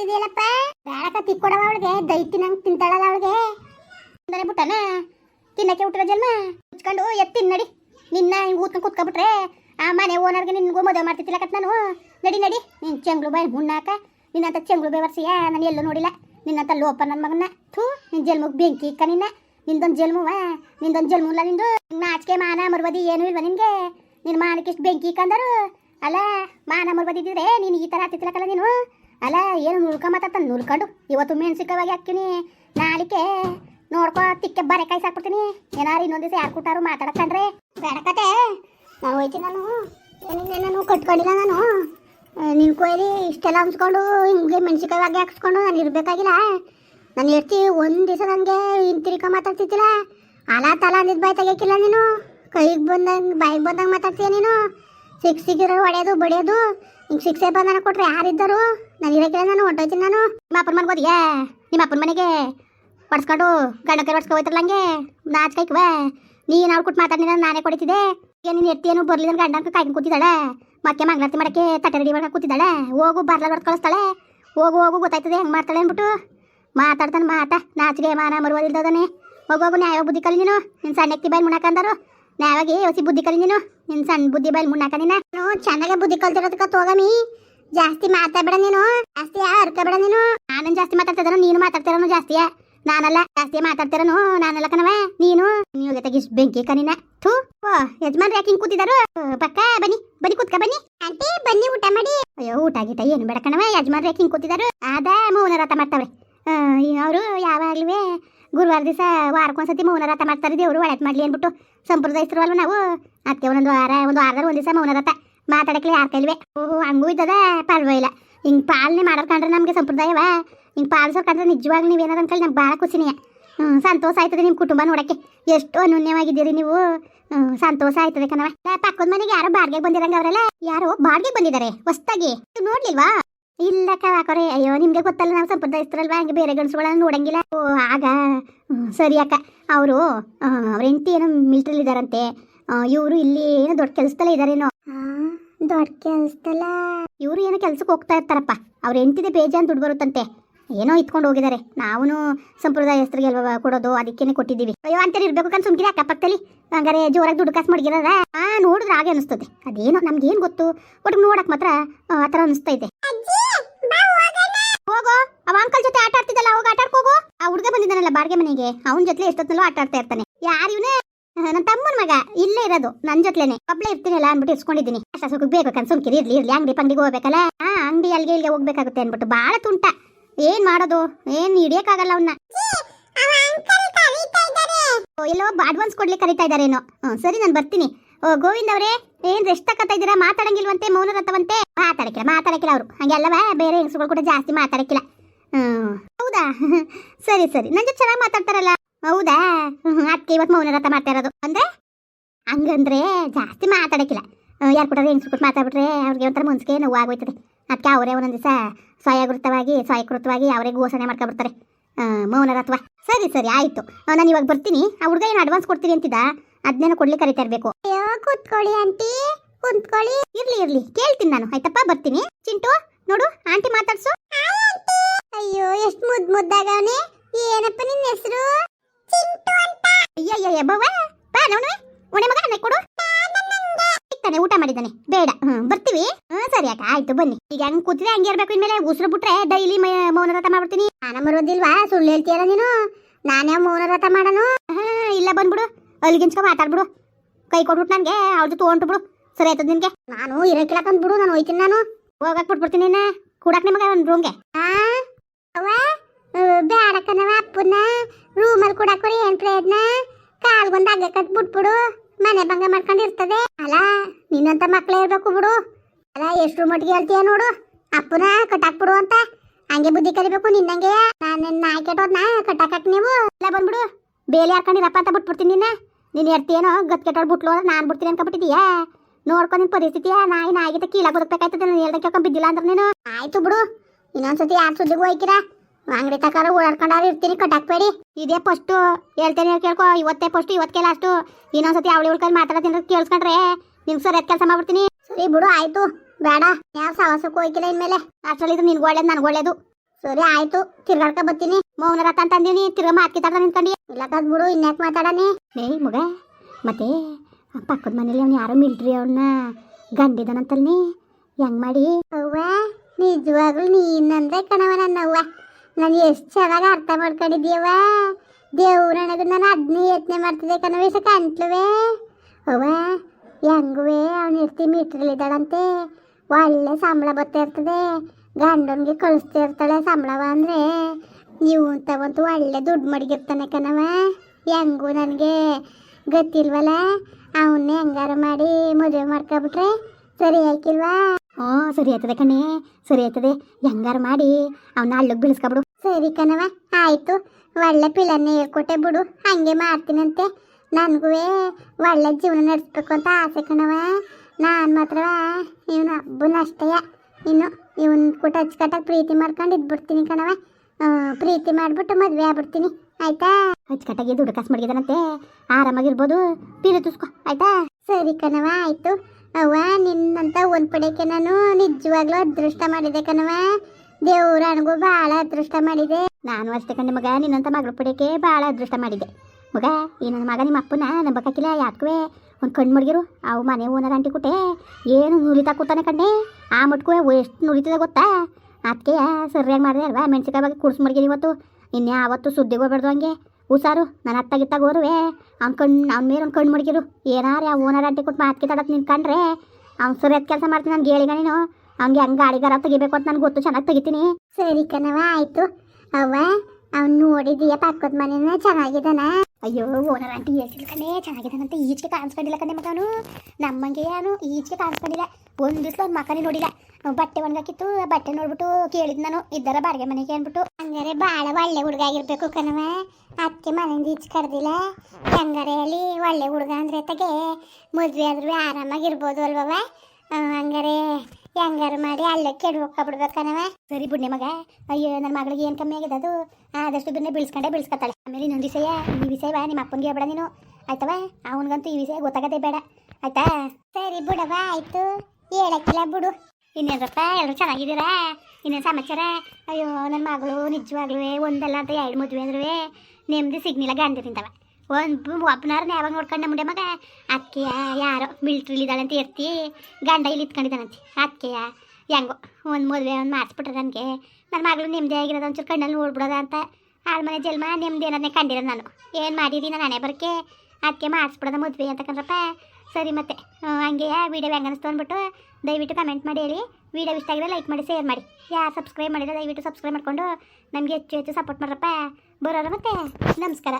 ಕೂತಿದ್ಯಲ್ಲಪ್ಪ ಬೇಡಕ ತಿಕ್ಕೊಡವ ಅವಳಿಗೆ. ದೈತಿ ನಂಗೆ ತಿಂತಾಳಲ್ಲ ಅವಳಿಗೆ. ಅಂದರೆ ಬಿಟ್ಟನ? ತಿನ್ನಕ್ಕೆ ಹುಟ್ಟಿರೋ ಜನ್ಮ? ಮುಚ್ಕೊಂಡು ಎತ್ತಿ ನಡಿ. ನಿನ್ನ ಹಿಂಗೆ ಊದ್ಕೊಂಡು ಕುತ್ಕೊಬಿಟ್ರೆ ಆ ಮನೆ ಓನರ್ಗೆ ನಿನ್ಗೂ ಮದುವೆ ಮಾಡ್ತಿದ್ದಿಲ್ಲಕತ್ ನಾನು. ನಡಿ ನಡಿ. ನೀನು ಚೆಂಗ್ಳು ಬಾಯಿ ಹುಣ್ಣಾಕ. ನಿನ್ನಂತ ಚೆಂಗ್ಳು ಬೇವರ್ಸಿಯ ನಾನು ಎಲ್ಲೂ ನೋಡಿಲ್ಲ. ನಿನ್ನಂತ ಲೋಪ ನನ್ನ ಮಗನ ಥೂ ನಿನ್ನ ಜಲ್ಮಗ್ ಬೆಂಕಿ ಇಕ್ಕ ನಿನ್ನ. ನಿಂದೊಂದು ಜಲ್ಮುವ ನಿಂದೊಂದು ಜಲ್ಮು ಇಲ್ಲ ನಿಂದು ನಾಚಿಕೆ, ಮಾನ, ಮರ್ವದಿ ಏನೂ ಇಲ್ವ ನಿನಗೆ? ನಿನ್ನ ಮಾನಕ್ಕೆ ಇಷ್ಟು ಬೆಂಕಿ ಇಕ್ಕಂದರು ಅಲ್ಲ, ಮಾನ ಮರ್ವದಿದ್ರೆ ನೀನು ಈ ಥರ ಹತ್ತಿತ್ಲಕ್ಕಲ್ಲ ನೀನು? ಅಲ್ಲ, ಏನು ನುಲ್ಕ ಮಾತಾಡ್ತ ಇವತ್ತು ಇವತ್ತು ಸಿಕ್ಕವಾಗಿ ಹಾಕ್ತೀನಿ. ನಾಳಿಕೆ ನೋಡ್ಕೊ, ತಿಕ್ಕೆ ಕೈ ಸಾಕ್ಬಿಡ್ತೀನಿ. ಏನಾರು ಇನ್ನೊಂದು ದಿವಸ ಯಾರು ಕೊಟ್ಟಾರು ಮಾತಾಡಕ್ಕಂಡ್ರೆ ಬೇಡಕತೆ ನಾನು ಹೋಯ್ತೀನಿ ನಾನು. ಏನಿಲ್ಲ ನಾನು ಕಟ್ಕೊಂಡಿಲ್ಲ ನಾನು. ನಿನ್ನ ಕೊಯ್ಲಿ ಇಷ್ಟೆಲ್ಲ ಅನ್ಸ್ಕೊಂಡು ಹಿಂಗೆ ಮೆಣಸಿನ್ಕಾಯಿ ಹಾಗೆ ಹಾಕ್ಸ್ಕೊಂಡು ನಾನು ಇರಬೇಕಾಗಿಲ್ಲ. ನಾನು ಎಷ್ಟಿ ಒಂದು ದಿವಸ ನನಗೆ ಹಿಂತಿರಿಕ ಮಾತಾಡ್ತಿದ್ದಿಲ್ಲ. ಅಲ ತಲ ಅಂದಿದ್ದು ಬಾಯಿ ತೆಗಿಯಕ್ಕಿಲ್ಲ ನೀನು. ಕೈಗೆ ಬಂದಂಗೆ, ಬಾಯಿಗೆ ಬಂದಂಗೆ ಮಾತಾಡ್ತೀಯ ನೀನು. ಸಿಕ್ಸ್ ಸಿಕ್ಕಿದ್ರೆ ಹೊಡೆಯೋದು ಬಡಿಯೋದು. ಹಿಂಗೆ ಶಿಕ್ಷೆ ಬಂದನ ಕೊಟ್ರೆ ಯಾರಿದ್ದರು? ನಾನು ಇರೋಕ್ಕಿಲ್ಲ ನಾನು ಹೊಂಟೋಯ್ತೀನಿ ನಾನು. ನಿಮ್ಮ ಅಪ್ಪನ ಮನೆಗೆ ಯಾ ನಿಮ್ಮ ಅಪ್ಪನ ಮನೆಗೆ? ಹೊಡ್ಸ್ಕೊಂಡು ಗಂಡ ಕೈ ಹೊಡ್ಸ್ಕೊ ಹೋಯ್ತಾರಲ್ಲ ಹಂಗೆ ನಾಚ್ಕೈಕ್ವ ನೀನು ಅವ್ರು ಕೊಟ್ಟು ಮಾತಾಡಿದ ನಾನೇ ಕೊಡಿತಿದ್ದೆ. ಈಗ ನೀನು ಏನು ಬರ್ಲಿಲ್ಲ ಗಂಡ ಕಾಯ್ಕೊಂಡು ಕೂತಿದ್ದಾಳೆ? ಮತ್ತೆ ಮಂಗಳಾರತಿ ಮಾಡಕ್ಕೆ ತಟ್ಟೆ ರೆಡಿ ಮಾಡಕ್ಕೆ ಕೂತಿದ್ದಾಳೆ? ಹೋಗು ಬರ್ಲ ಹೊಡ್ದು ಕಳಿಸ್ತಾಳೆ. ಹೋಗು ಹೋಗು, ಗೊತ್ತಾಯ್ತದೆ ಹೆಂಗೆ ಮಾಡ್ತಾಳೆ ಅಂದ್ಬಿಟ್ಟು. ಮಾತಾಡ್ತಾನೆ ಮಾತಾ. ನಾಚಿಗೆ ಮಾನ ಮರುವುದಿಲ್ದದಾನೆ ಹೋಗು ಹೋಗು ನ್ಯಾಯ ಬುದ್ಧಿ ಕಲಿ ನೀನು ನಿನ್ನ ಸಣ್ಣಕ್ಕೆ ಬಾಯಿ ಮುಣಾಕಂದರು ನ್ಯಾಯವಾಗಿ ಹೊಸಿ ಬುದ್ಧಿ ಕಲಿ ನೀನು ನಿನ್ನ ಸಣ್ಣ ಬುದ್ಧಿ ಬಲ್ ಮುನ್ನಾಕ ನೀನು? ನಾನು ಚೆನ್ನಾಗೆ ಬುದ್ಧಿ ಕಲ್ತಿರೋದಕ್ಕ ತೋಗಮಿ ಜಾಸ್ತಿ ಮಾತಾಡ್ಬೇಡ ನೀನು. ಜಾಸ್ತಿ ಅರ್ಕಬೇಡ ನೀನು. ನಾನು ಜಾಸ್ತಿ ಮಾತಾಡ್ತಿದ್ದಾನು ನೀನು ಮಾತಾಡ್ತಿರೋನು ಜಾಸ್ತಿಯಾ ನಾನಲ್ಲ ಜಾಸ್ತಿ ಮಾತಾಡ್ತಿರೋನು ನಾನಲ್ಲ ಕಣವ ನೀನು. ನೀವು ಜೊತೆಗೆ ಬೆಂಕಿ ಕನಿನ ಥೂ. ಓ ಯಜಮಾನ್ ಯಾಕೆ ಹಿಂಗ್ ಕೂತಿದಾರು? ಪಕ್ಕ ಬನ್ನಿ. ಬನ್ನಿ ಕೂತ್ಕ, ಬನ್ನಿ. ಆಂಟಿ, ಬನ್ನಿ ಊಟ ಮಾಡಿ. ಅಯ್ಯೋ, ಊಟ ಗೀಟ ಏನು ಬೇಡ ಕಣವ ಯಜಮಾನ್ ಯಾಕೆ ಹಿಂಗ್ ಕೂತಿದಾರು? ಅದ ಮೌನ ರಥ ಮಾಡ್ತಾವ್ರೆ. ಅವರು ಯಾವಾಗ್ಲೂ ಗುರುವಾರ ದಿವಸ ವಾರಕ್ಕೊಂದ್ಸತಿ ಮೌನ ರಥ ಮಾಡ್ತಾರೆ, ದೇವರು ಒಳಗೆ ಮಾಡಲಿ ಅಂದ್ಬಿಟ್ಟು ಸಂಪ್ರದಾಯಿಸ್ರು ಅಲ್ವ ನಾವು? ಅದಕ್ಕೆ ಒಂದೊಂದು ವಾರ ಒಂದು ವಾರದಲ್ಲಿ ಒಂದು ದಿವಸ ಮೌನ ರಥ ಮಾತಾಡಕ್ಕೆ ಯಾರ ಕೈಲ್ವೆ? ಓಹೋ, ಹಂಗೂ ಇದ್ದದ ಪರವಾಗಿಲ್ಲ ಹಿಂಗೆ ಪಾಲನೆ ಮಾಡೋದು ಕಂಡ್ರೆ ನಮಗೆ ಸಂಪ್ರದಾಯವ? ಹಿಂಗೆ ಪಾಲಿಸೋ ಕಂಡ್ರೆ ನಿಜವಾಗ್ಲೂ ನೀವೇನಾರು ಹೇಳಿ ನಮ್ಗೆ ಭಾಳ ಖುಷಿನೇ. ಹ್ಞೂ ಸಂತೋಷ ಆಯ್ತದೆ ನಿಮ್ಮ ಕುಟುಂಬ ನೋಡಕ್ಕೆ. ಎಷ್ಟು ಅನುನ್ಯವಾಗಿದ್ದೀರಿ ನೀವು. ಸಂತೋಷ ಆಯ್ತದೆ ಕಣವ ಪಕ್ಕದ ಮನೆಗೆ ಯಾರೋ ಬಾಡಿಗೆ ಬಂದಿರಂಗ ಅವರೆಲ್ಲ. ಯಾರೋ ಬಾಡಿಗೆ ಬಂದಿದ್ದಾರೆ ಹೊಸ್ದಾಗಿ. ನೀವು ನೋಡ್ಲಿಲ್ವಾ? ಇಲ್ಲ ಕವಾಕೋರೆ ಅಯ್ಯೋ ನಿಮ್ಗೆ ಗೊತ್ತಲ್ಲ ನಾವು ಸಂಪ್ರದಾಯಸ್ಥರಲ್ವಾ ಹಂಗೆ ಬೇರೆ ಗಂಡಸುಗಳನ್ನ ನೋಡಂಗಿಲ್ಲ. ಓ ಆಗ ಸರಿ ಅಕ್ಕ. ಅವರು ಅವ್ರ ಹೆಂಡತಿ ಏನೋ ಮಿಲ್ಟ್ರಿಲಿ ಇದಾರಂತೆ. ಇವರು ಇಲ್ಲಿ ಏನೋ ದೊಡ್ಡ ಕೆಲಸದಲ್ಲೇ ಇದಾರೇನೋ. ದೊಡ್ಡ ಕೆಲಸದಲ್ಲ? ಇವರು ಏನೋ ಕೆಲ್ಸಕ್ಕೆ ಹೋಗ್ತಾ ಇರ್ತಾರಪ್ಪ. ಅವ್ರ ಹೆಂಡತಿದೆ ಬೇಜಾನ್ ದುಡ್ಡು ಬರುತ್ತಂತೆ ಏನೋ ಇತ್ಕೊಂಡು ಹೋಗಿದ್ದಾರೆ ನಾವು ಸಂಪ್ರದಾಯಸ್ಥರಿಗೆ ಅಲ್ವಾ ಕೊಡೋದು ಅದಕ್ಕೇನೆ ಕೊಟ್ಟಿದ್ದೀವಿ. ಅಯ್ಯೋ ಅಂತೇಳಿ ಇರ್ಬೇಕು ಕಣ್ ಅಕ್ಕ ಅಕ್ಕಪಕ್ಕದಲ್ಲಿ ಹಂಗಾರೆ ಜೋರಾಗಿ ದುಡ್ಡು ಕಾಸು ಮಡಗಿರದ? ಆ ನೋಡಿದ್ರೆ ಹಾಗೆ ಅನಿಸ್ತದೆ. ಅದೇನೋ ನಮ್ಗೆ ಏನು ಗೊತ್ತು? ಒಟ್ಟು ನೋಡಕ್ ಮಾತ್ರ ಆ ಆ ಥರ ಅನಿಸ್ತೈತೆ ಹೋಗೋ? ಅವ ಅಂಕಲ್ ಜೊತೆ ಆಟ ಆಡ್ತಿದ್ದಲ್ಲ ಹೋಗಿ ಆಟ ಆಡ್ಕೋಗೋ ಆ ಹುಡುಗ ಬಂದಿದ್ದಾನಲ್ಲ ಬಾಡಿಗೆ ಮನೆಗೆ ಅವನ ಜೊತೆ ಎಷ್ಟೊತ್ತಲ್ಲೂ ಆಟ ಆಡ್ತಾ ಇರ್ತಾನೆ. ಯಾರು ಇವನೇ? ನನ್ನ ತಮ್ಮನ ಮಗ ಇಲ್ಲೇ ಇರೋದು ನನ್ನ ಜೊತೆನೆ ಒಬ್ಳೆ ಇರ್ತೀನಲ್ಲ ಅನ್ಬಿಟ್ಟು ಇಸ್ಕೊಂಡಿದ್ದೀನಿ ಅಷ್ಟ ಸುಖ ಬೇಕು ಕಣ್ ಸುಮ್ಕಿರಿ ಇರ್ಲಿ ಇರ್ಲಿ ಅಂಗಡಿ ಪಂಗಡಿಗೆ ಹೋಗ್ಬೇಕಲ್ಲ? ಆ ಅಂಗಡಿ ಅಲ್ಲಿಗೆ ಇಲ್ಲಿಗೆ ಹೋಗ್ಬೇಕಾಗುತ್ತೆ ಅನ್ಬಿಟ್ಟು ಭಾಳ ತುಂಟ. ಏನ್ ಮಾಡೋದು? ಏನ್ ಹಿಡಿಯಕ್ಕಾಗಲ್ಲ ಅವನ್ನ ಎಲ್ಲೋ ಅಡ್ವಾನ್ಸ್ ಕೊಡ್ಲಿಕ್ಕೆ ಕರಿತಾ ಇದಾರೇನೋ ಸರಿ ನಾನು ಬರ್ತೀನಿ. ಓ ಗೋವಿಂದ್ ಅವರೇ ಏನ್ ರೆಸ್ಟ್ ತಕ್ಕತ್ತಾ ಇದ್ದೀರಾ ಮಾತಾಡಂಗಿಲ್ವಂತೆ ಮೌನ ರಥವಂತೆ ಮಾತಾಡಕಿಲ್ಲ ಅವರು. ಹಂಗೆ ಅಲ್ಲವಾ ಬೇರೆ ಹೆಂಗಸುಗಳು ಕೂಡ ಜಾಸ್ತಿ ಮಾತಾಡಕಿಲ್ಲ ಹ್ಮ್. ಹೌದಾ? ಸರಿ ಸರಿ. ನನ್ ಜೊತೆ ಚೆನ್ನಾಗಿ ಮಾತಾಡ್ತಾರಲ್ಲ. ಹೌದಾ? ಅದಕ್ಕೆ ಇವತ್ತು ಮೌನ ರಥ ಮಾಡ್ತಾ ಇರೋದು. ಅಂದ್ರೆ? ಹಂಗಂದ್ರೆ ಜಾಸ್ತಿ ಮಾತಾಡಕಿಲ್ಲ ಯಾರು ಕೂಡ ಹೆಂಗಸರು ಕೊಟ್ಟು ಮಾತಾಡ್ಬಿಟ್ರೆ ಅವ್ರಿಗೆ ಒಂಥರ ಮುನ್ಸಿಗೆ ನೋವು ಆಗೋಯ್ತದೆ ಅದಕ್ಕೆ ಅವರೇ ಒಂದೊಂದು ದಿವಸ ಸ್ವಯಕೃತವಾಗಿ ಸ್ವಯಕೃತವಾಗಿ ಅವರೇ ಘೋಷಣೆ ಮಾಡ್ಕೊಬಿಡ್ತಾರೆ. ಮೌನ ರಥವ ಸರಿ ಸರಿ, ಆಯ್ತು. ನಾನು ಇವಾಗ ಬರ್ತೀನಿ. ಆ ಹುಡುಗ ಏನು ಅಡ್ವಾನ್ಸ್ ಕೊಡ್ತೀನಿ ಅಂತಿದ್ದ. ಅದನ್ನೇನು ಕೊಡ್ಲಿಕ್ಕೆ ಕರಿತಾ ಇರ್ಬೇಕು. ಕೂತ್ಕೊಳ್ಳಿ ಆಂಟಿ, ಕುಂತ್ಕೊಳ್ಳಿ. ಇರ್ಲಿ ಇರ್ಲಿ. ಕೇಳ್ತೀನಿ ನಾನು. ಆಯ್ತಪ್ಪ, ಬರ್ತೀನಿ. ಚಿಂಟು, ನೋಡು, ಆಂಟಿ ಮಾತಾಡ್ಸು. ಅಯ್ಯೋ, ಎಷ್ಟು ಮುದ್ ಮುದ್ದಾಗವನೆ. ಏನಪ್ಪ ನಿನ್ನ ಹೆಸರು? ಅಯ್ಯಯ್ಯ ಬವ್ವ ಬಾ ನೋಡುವೆ ಒಣೆ ಮಗ, ನನಗೆ ಕೊಡು. ಸಿಗ್ತಾನೆ ಊಟ ಮಾಡಿದ್ದಾನೆ. ಬೇಡ. ಹ್ಮ್, ಬರ್ತೀವಿ. ಹ್ಮ್, ಸರಿ ಅಕ್ಕ ಆಯ್ತು, ಬನ್ನಿ. ಈಗ ಹಂಗ್ ಕೂತಿದ್ರೆ ಹಂಗೆ ಇರ್ಬೇಕು ಇನ್ಮೇಲೆ. ಉಸಿರು ಬಿಟ್ರೆ ಡೈಲಿ ಮೌನ ಮಾಡ್ಬಿಡ್ತೀನಿ. ನಾನು ಬರೋದಿಲ್ವಾ ಸುಳ್ಳು ಹೇಳ್ತೀಯಲ್ಲ ನೀನು? ನಾನೇ ಮೌನ ವ್ರತ ಹಾ, ಇಲ್ಲ, ಬಂದ್ಬಿಡು. ಮಾತಾಡ್ ಮಾತಾಡ್ಬಿಡು. ಕೈ ಕೊಟ್ಬಿಟ್ಟು ನನಗೆ, ಅವ್ರ ಜೊತೆ ಹೊಂಟು ಬಿಡು ಸರಿ ಆಯ್ತದ ನಿನ್ಗೆ. ನಾನು ಇರಕ್ಕಿಲ್ಲ ಬಿಡು ನಾನು ಹೋಯ್ತೀನಿ ನಾನು. ಹೋಗಕ್ ಬಿಟ್ಬಿಡ್ತೀನಿ ನಿನ್ನ ಕೂಡಕ್ ನಿಮಗೆ ಒಂದು ರೂಮ್ಗೆ ಬ್ಯಾಡಕ್ಕನವ ಅಪ್ಪನ. ರೂಮಲ್ಲಿ ಕೂಡಕ್ಕೊಡಿ ಏನ್ ಪ್ರಯತ್ನ ಕಾಲ್ಗೊಂದು ಹಗ್ಗ ಕಟ್ ಬಿಟ್ಬಿಡು ಮನೆ ಭಂಗ ಮಾಡ್ಕೊಂಡು ಇರ್ತದೆ. ಅಲ್ಲ, ನಿನ್ನಂತ ಮಕ್ಳೇ ಇರಬೇಕು ಬಿಡು. ಅಲ್ಲ, ಎಷ್ಟು ಮಟ್ಟಿಗೆ ಹೇಳ್ತೀಯ ನೋಡು. ಅಪ್ಪನ ಕಟ್ಟಾಕ್ಬಿಡು ಅಂತ. ಹಂಗೆ ಬುದ್ಧಿ ಕಲಿಬೇಕು ನಿನ್ನಂಗೆ. ನಾನು ನಾಯಿ ಕೆಟ್ಟೋದ್ನ ಕಟ್ಟಾಕಕ್ಕೆ ನೀವು. ಇಲ್ಲ ಬಂದ್ಬಿಡು. ಬೇಲಿ ಹಾಕೊಂಡಿರಪ್ಪ ಅಂತ ಬಿಟ್ಬಿಡ್ತೀನಿ ನಿನ್ನ ನೀನು ಎರ್ತೀಯೇನೋ ಗತ್ ಕೆಟ್ಟ ಬಿಟ್ಲು ಅಂದ್ರೆ ನಾನು ಬಿಡ್ತೀನಿ ಅನ್ಕೊಬಿಟ್ಟಿದೀಯಾ? ನೋಡ್ಕೊಂಡು ನಿನ್ ಪರಿಸ್ಥಿತಿಯ ನಾಯಿ ನಾಯಿಗಿಂತ ಕೀಳಾಗ ಬದುಕಬೇಕಾಯ್ತದೆ ನಾನು ಹೇಳ್ದೆ ಕೇಳ್ಕೊಂಡ್ ಬಿದ್ದಿಲ್ಲ ಅಂದ್ರೆ ನೀನು? ಆಯ್ತು ಬಿಡು. ಇನ್ನೊಂದ್ಸತಿ ಯಾರು ಸುದ್ದಿಗೂ ಹೋಯ್ಕಿರ ಅಂಗಡಿ ತಕಾರ ಓಡಾಡ್ಕೊಂಡಾರ ಇರ್ತೀನಿ ಕಟ್ಟಾಕ್ಬೇಡಿ. ಇದೇ ಫಸ್ಟು ಹೇಳ್ತೇನೆ ಕೇಳ್ಕೊ ಇವತ್ತೇ ಫಸ್ಟ್ ಇವತ್ತೇ ಲಾಸ್ಟು ಇನ್ನೊಂದ್ಸತಿ ಅವಳಿ ಉಳ್ಕೊಂಡು ಮಾತಾಡೋದ್ರಿಂದ ಕೇಳಿಸ್ಕೊಂಡ್ರೆ ನಿಮ್ಗೆ ಎತ್ ಕೆಲಸ ಮಾಡ್ಬಿಡ್ತೀನಿ. ಸರಿ ಬಿಡು ಆಯ್ತು. ಬೇಡ. ಯಾವ ಸಾಹಸಕ್ಕೂ ಹೋಯ್ಕಿಲ್ಲ ಇನ್ಮೇಲೆ? ಅಷ್ಟರಲ್ಲಿ ಇದು ನಿನ್ಗೆ ಒಳ್ಳೇದು ನನಗೆ ಒಳ್ಳೇದು. ಸರಿ ಆಯ್ತು, ತಿರ್ಗಾಡ್ಕ ಬತ್ತೀನಿ ಮೌನರ ತಂದೀನಿ ತಿರ್ಗ ಮಾತ್ಕಿತಾಡ ನಿಂತ್ಕೊಂಡಿ. ಇಲ್ಲ ಕದ್ ಬಿಡು, ಇನ್ಯಾಕ್ ಮಾತಾಡನಿ? ಏ, ಮಗ, ಮತ್ತೆ ಪಕ್ಕದ ಮನೇಲಿ ಅವ್ನು ಯಾರೋ ಮಿಲ್ಟ್ರಿ ಅವನ್ನ ಗಂಡಿದನಂತಲ್ನಿ ಹೆಂಗ್ ಮಾಡಿ? ಅವ್ವ, ನಿಜವಾಗ್ಲೂ ನೀನಂದ್ರೆ ಕಣವ ನನ್ನವ್ವ. ನಾನು ಎಷ್ಟು ಚೆನ್ನಾಗಿ ಅರ್ಥ ಮಾಡ್ಕೊಂಡಿದ್ದೀಯವ್ವ. ದೇವ್ರ ನನಗೆ ನಾನು ಅದನ್ನೇ ಯತ್ನೆ ಮಾಡ್ತಿದ್ದೆ ಕಣವ ಇಸ ಕಂಟ್ಲುವೆ ಅವ್ವ, ಹೆಂಗುವೆ, ಅವ್ನು ಇರ್ತಿ ಮೀಟ್ರಲ್ಲಿದ್ದಾಳಂತೆ ಒಳ್ಳೆ ಸಂಬಳ ಬರ್ತಾ ಇರ್ತದೆ. ಗಂಡನಿಗೆ ಕಳಿಸ್ತಾ ಇರ್ತಾಳೆ ಸಂಬಳವ ಅಂದರೆ. ನೀವು ತಗೊಂತು ಒಳ್ಳೆ ದುಡ್ಡು ಮಡಗಿರ್ತಾನೆ ಕಣವ ಹೆಂಗು ನನಗೆ ಗೊತ್ತಿಲ್ವಲ್ಲ? ಅವನ್ನೇ ಹೆಂಗಾರ ಮಾಡಿ ಮದುವೆ ಮಾಡ್ಕೊಬಿಟ್ರೆ ಸರಿ ಆಯ್ಕಿಲ್ವಾ ಹ್ಞೂ ಸರಿ ಆಯ್ತದೆ ಕಣೆ ಸರಿ ಆಯ್ತದೆ. ಹೆಂಗಾರ ಮಾಡಿ ಅವನ್ನ ಹಳ್ಳಕ್ಕೆ ಬೀಳಿಸ್ಕೊಬಿಡು. ಸರಿ ಕಣವ ಆಯಿತು. ಒಳ್ಳೆ ಪಿಲನ್ನೇ ಹೇಳ್ಕೊಟ್ಟೆ ಬಿಡು. ಹಂಗೆ ಮಾಡ್ತೀನಂತೆ. ನನಗೂ ಒಳ್ಳೆ ಜೀವನ ನಡೆಸ್ಬೇಕು ಅಂತ ಆಸೆ ಕಣವ ನಾನು ಮಾತ್ರ ಇವನು ಹಬ್ಬನ ಅಷ್ಟೇ ಇನ್ನು ಇವನ್ ಕೂಟ ಅಚ್ಚುಕಟ್ಟಾಗಿ ಪ್ರೀತಿ ಮಾಡ್ಕೊಂಡು ಇದ್ಬಿಡ್ತೀನಿ ಕಣವ ಪ್ರೀತಿ ಮಾಡ್ಬಿಟ್ಟು ಮದುವೆ ಆಗ್ಬಿಡ್ತೀನಿ. ಆಯ್ತಾ? ಅಚ್ಕಟ್ಟಾಗಿ ದುಡ್ಡು ಕಾಸು ಮಾಡಿದಾನಂತೆ ಆರಾಮಾಗಿರ್ಬೋದು. ಪೀರೆ ತುಸ್ಕೊ. ಆಯ್ತಾ? ಸರಿ ಕಣವ ಆಯ್ತು. ಅವ್ವ, ನಿನ್ನಂತ ಒಂದ್ ಪಡೆಯಕ್ಕೆ ನಾನು ನಿಜವಾಗ್ಲೂ ಅದೃಷ್ಟ ಮಾಡಿದೆ ಕಣವ ದೇವ್ರ ನನಗೂ ಬಹಳ ಅದೃಷ್ಟ ಮಾಡಿದೆ. ನಾನು ಅಷ್ಟೇ ಕಣ್ಣ ಮಗ ನಿನ್ನಂತ ಮಗಳ ಪಡೆಯಕ್ಕೆ ಬಹಳ ಅದೃಷ್ಟ ಮಾಡಿದೆ. ಮಗ, ಈ ನನ್ನ ಮಗ ನಿಮ್ಮ ಅಪ್ಪನ ನಂಬಕ್ಕಿಲ್ಲ ಯಾಕುವೆ? ಒಂದು ಕಣ್ಣು ಮಡಗಿರು ಅವು ಮನೆ ಓನರ್ ಅಂಟಿ ಕುಟ್ಟೆ ಏನು ನುಲಿತಾ ಕೂತಾನೆ ಕಣ್ಣೆ? ಆ ಮಟ್ಕುವೆ ಎಷ್ಟು ನುಲಿತದೆ ಗೊತ್ತಾ? ಅದಕ್ಕೆ ಸರಿಯಾಗಿ ಮಾಡಿದೆ ಅಲ್ವಾ? ಮೆಣಸಿಕಾಯಿ ಬಗ್ಗೆ ಕುಡ್ಸ್ ಮಡಗಿರಿ ಇವತ್ತು. ಇನ್ನು ಯಾವತ್ತು ಸುದ್ದಿಗೆ ಹೋಗ್ಬಾರ್ದು ಹಂಗೆ. ಹುಷಾರು ನಾನು ಅತ್ತಾಗಿತ್ತಾಗ ಹೋರುವೆ. ಅವ್ನ ಕಣ್ಣು ಅವ್ನ ಮೇಲೆ ಒಂದು ಕಣ್ಣು ಮಡಗಿರು ಏನಾರ ಯಾವ ಓನರ್ ಅಂಟಿ ಕೊಟ್ಟು ಮಾತು ಕಿತ್ತಾಡಕ್ಕೆ ನಿಂತ್ಕೊಂಡ್ರೆ ಅವ್ನು ಸರಿಯಾದ ಕೆಲಸ ಮಾಡ್ತೀನಿ ನಾನು ಹೇಳಿ ನೀನು. ಅವ್ನಿಗೆ ಹಂಗೆ ಗಾಡಿಗಾರ ತೆಗಿಬೇಕು ಅಂತ ನನಗೆ ಗೊತ್ತು, ಚೆನ್ನಾಗಿ ತೆಗಿತೀನಿ. ಸರಿ ಕಣವ ಆಯಿತು. ಅವ್ವ, ಅವ್ನು ನೋಡಿದೀಯ ಪಕ್ಕದ ಮನೇನ ಚೆನ್ನಾಗಿದ್ದಾನ? ಅಯ್ಯೋ, ಓನರ್ ಆಂಟಿ ಹೇಳ್ತಿಲ್ಲ ಕಣೆ, ಚೆನ್ನಾಗಿದ್ದಾನಂತೆ. ಈಚೆಗೆ ಕಾಣಿಸ್ಕೊಂಡಿಲ್ಲ ಕಣೆ ಮಗ ಅವನು ನಮ್ಮಂಗೆ ಏನು ಈಚೆಗೆ ಕಾಣಿಸ್ಕೊಂಡಿಲ್ಲ. ಒಂದು ದಿವಸ ಒಂದು ಮಕನೇ ನೋಡಿಲ್ಲ. ಬಟ್ಟೆ ಒಣಗಾಕಿತ್ತು ಬಟ್ಟೆ ನೋಡ್ಬಿಟ್ಟು ಕೇಳಿದ್ ನಾನು ಇದ್ದಾರ ಬಾಡಿಗೆ ಮನೆಗೆ ಅಂದ್ಬಿಟ್ಟು. ಹಂಗಾರೆ ಭಾಳ ಒಳ್ಳೆ ಹುಡುಗ ಆಗಿರ್ಬೇಕು ಕಣವ ಅದಕ್ಕೆ ಮನೆಯಿಂದ ಈಚೆ ಕರೆದಿಲ್ಲ. ಹಂಗಾರೆ ಅಲ್ಲಿ ಒಳ್ಳೆ ಹುಡುಗ ಅಂದ್ರೆ ತಗೆ. ಮದುವೆ ಆದ್ರೂ ಆರಾಮಾಗಿರ್ಬೋದು ಅಲ್ವವ ಹಂಗಾರೆ ಹೆಂಗಾರು ಮಾಡಿ ಅಲ್ಲೇ ಕೆಡು ಹೋಗ್ಬಿಡ್ಬೇಕನವ ಸರಿ ಬುಡ್ನೆ ಮಗ ಅಯ್ಯೋ ನನ್ನ ಮಗಳಿಗೆ ಏನು ಕಮ್ಮಿ ಆಗಿದೆ ಅದು? ಆದಷ್ಟು ಬಿನ್ನೆ ಬೀಳ್ಸ್ಕೊಂಡೆ ಬೀಳ್ಸ್ಕೊತಾಳೆ. ಆಮೇಲೆ ಇನ್ನೊಂದು ವಿಷಯ, ಈ ವಿಷಯವ ನಿಮ್ಮ ಅಪ್ಪನಿಗೆ ಹೇಳ್ಬೇಡ ನೀನು. ಆಯ್ತವ ಅವನಿಗಂತೂ ಈ ವಿಷಯ ಗೊತ್ತಾಗದೆ ಬೇಡ. ಆಯ್ತಾ? ಸರಿ ಬಿಡವ ಆಯ್ತು. ಹೇಳಕ್ಕಿಲ್ಲ ಬಿಡು. ಇನ್ನೇನಪ್ಪ ಎಲ್ಲರೂ ಚೆನ್ನಾಗಿದ್ದೀರಾ? ಇನ್ನೇನು ಸಮಾಚಾರ? ಅಯ್ಯೋ ನನ್ನ ಮಗಳು ನಿಜವಾಗ್ಲೂ ಒಂದಲ್ಲ ಅಂತ ಎರಡು ಮದುವೆ ಅಂದ್ರೂ ನೆಮ್ಮದಿ ಸಿಗ್ನಿಲ್ಲ ಗಂಡ ತಿಂತವ ಒಂದು ಒಬ್ಬನಾರನ್ನ ಯಾವಾಗ ನೋಡ್ಕೊಂಡೆ ಮುಂಡೆ ಮಗ, ಅಕ್ಕಿಯ ಯಾರೋ ಮಿಲ್ಟ್ರಿಲಿದ್ದಾಳೆ ಅಂತ ಇರ್ತಿ ಗಂಡ ಇಲ್ಲಿ ಇತ್ಕೊಂಡಿದ್ದಾನಂತೆ ಅಕ್ಕಿಯ, ಹೆಂಗೋ, ಒಂದು ಮದುವೆ ಒಂದು ಮಾಡಿಸ್ಬಿಟ್ರೆ ನನಗೆ ನನ್ನ ಮಗಳು ನೆಮ್ಮದಿ ಆಗಿರೋದು ಒಂಚೂರು ಕಣ್ಣಲ್ಲಿ ನೋಡ್ಬಿಡೋದ ಅಂತ, ಆಳ್ ಮನೆ ಜನ್ಮ ನೆಮ್ಮದಿ ಅನ್ನೋದನ್ನೇ ಕಂಡಿರೋದು ನಾನು, ಏನು ಮಾಡಿರಿ ನಾನು ಹಣೆ ಬರೋಕ್ಕೆ ಅದಕ್ಕೆ ಮಾಡಿಸ್ಬಿಡೋದ ಮದುವೆ ಅಂತ ಕಂಡ್ರಪ್ಪ, ಸರಿ ಮತ್ತೆ ಹಂಗೆ ವೀಡಿಯೋ ಹೆಂಗೆ ಅನಿಸ್ತು ಅಂದ್ಬಿಟ್ಟು ದಯವಿಟ್ಟು ಕಮೆಂಟ್ ಮಾಡಿ ಹೇಳಿ ವೀಡಿಯೋ ಇಷ್ಟ ಆಗಿದ್ರೆ ಲೈಕ್ ಮಾಡಿ ಶೇರ್ ಮಾಡಿ, ಯಾರು ಸಬ್ಸ್ಕ್ರೈಬ್ ಮಾಡಿದ್ರೆ ದಯವಿಟ್ಟು ಸಬ್ಸ್ಕ್ರೈಬ್ ಮಾಡಿಕೊಂಡು ನಮಗೆ ಹೆಚ್ಚು ಹೆಚ್ಚು ಸಪೋರ್ಟ್ ಮಾಡ್ರಪ್ಪ, ಬರೋರು ಮತ್ತೆ, ನಮಸ್ಕಾರ.